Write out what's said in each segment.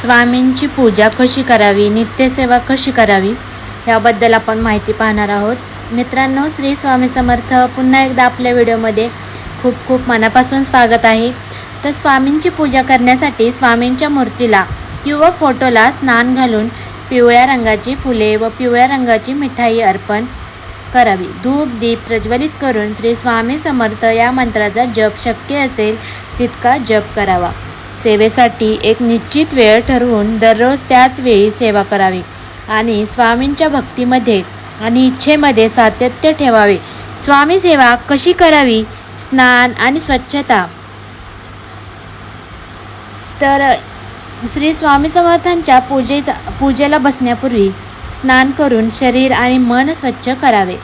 स्वामींची पूजा कशी करावी नित्यसेवा कशी करावी याबद्दल आपण माहिती पाहणार आहोत. मित्रांनो श्री स्वामी समर्थ पुन्हा एकदा आपल्या व्हिडिओमध्ये खूप खूप मनापासून स्वागत आहे. तर स्वामींची पूजा करण्यासाठी स्वामींच्या मूर्तीला किंवा फोटोला स्नान घालून पिवळ्या रंगाची फुले व पिवळ्या रंगाची मिठाई अर्पण करावी. धूप दीप प्रज्वलित करून श्री स्वामी समर्थ या मंत्राचा जप शक्य असेल तितका जप करावा. सेवेसाठी एक निश्चित वेळ ठरवून दररोज त्याच वेळी सेवा करावी आणि स्वामींच्या भक्तीमध्ये आणि इच्छेमध्ये सातत्य ठेवावे. स्वामी सेवा कशी करावी? स्नान आणि स्वच्छता. तर श्री स्वामी समर्थांच्या पूजेचा पूजेला बसण्यापूर्वी स्नान करून शरीर आणि मन स्वच्छ करावे.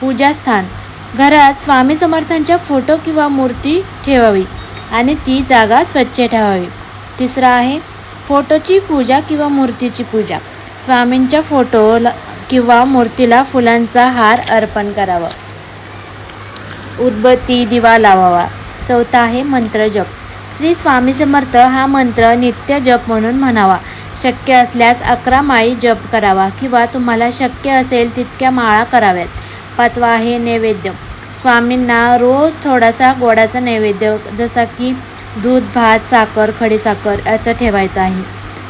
पूजास्थान. घरात स्वामी समर्थांच्या फोटो किंवा मूर्ती ठेवावी. आणि ती जागा स्वच्छ ठेवावी. तिसरा आहे फोटोची पूजा किंवा मूर्तीची पूजा. स्वामींच्या फोटोला किंवा मूर्तीला फुलांचा हार अर्पण करावा. उदबत्ती दिवा लावावा. चौथा आहे मंत्र जप. श्री स्वामी समर्थ हा मंत्र नित्य जप म्हणून म्हणावा. शक्य असल्यास अकरा माळी जप करावा किंवा तुम्हाला शक्य असेल तितक्या माळा कराव्यात. पाचवा आहे नैवेद्य. स्वामींना रोज थोडासा गोडाचा नैवेद्य जसा की दूध भात साखर खडीसाखर असं ठेवायचं आहे.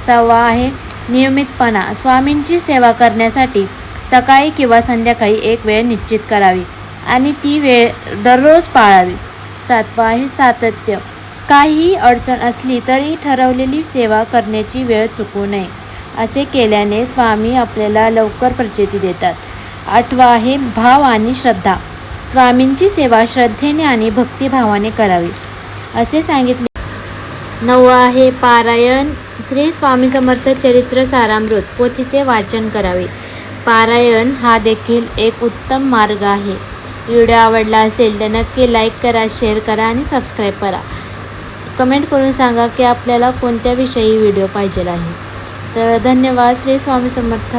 सहावा आहे नियमितपणा. स्वामींची सेवा करण्यासाठी सकाळी किंवा संध्याकाळी एक वेळ निश्चित करावी आणि ती वेळ दररोज पाळावी. सातवा आहे सातत्य. काही अडचण असली तरी ठरवलेली सेवा करण्याची वेळ चुकू नये असे केल्याने स्वामी आपल्याला लवकर प्रचिती देतात. आठवा आहे भाव आणि श्रद्धा. स्वामींची सेवा श्रद्धेने आणि भक्तिभावाने करावी असे सांगितले. नववा आहे पारायण श्री स्वामी समर्थ चरित्र सारामृत पोथीचे वाचन करावे. पारायण हा देखील एक उत्तम मार्ग आहे. व्हिडिओ आवडला असेल तर नक्की लाईक करा शेअर करा आणि सबस्क्राईब करा. कमेंट करून सांगा की आपल्याला कोणत्या विषयी व्हिडिओ पाहिजे आहे. तर धन्यवाद श्री स्वामी समर्थ.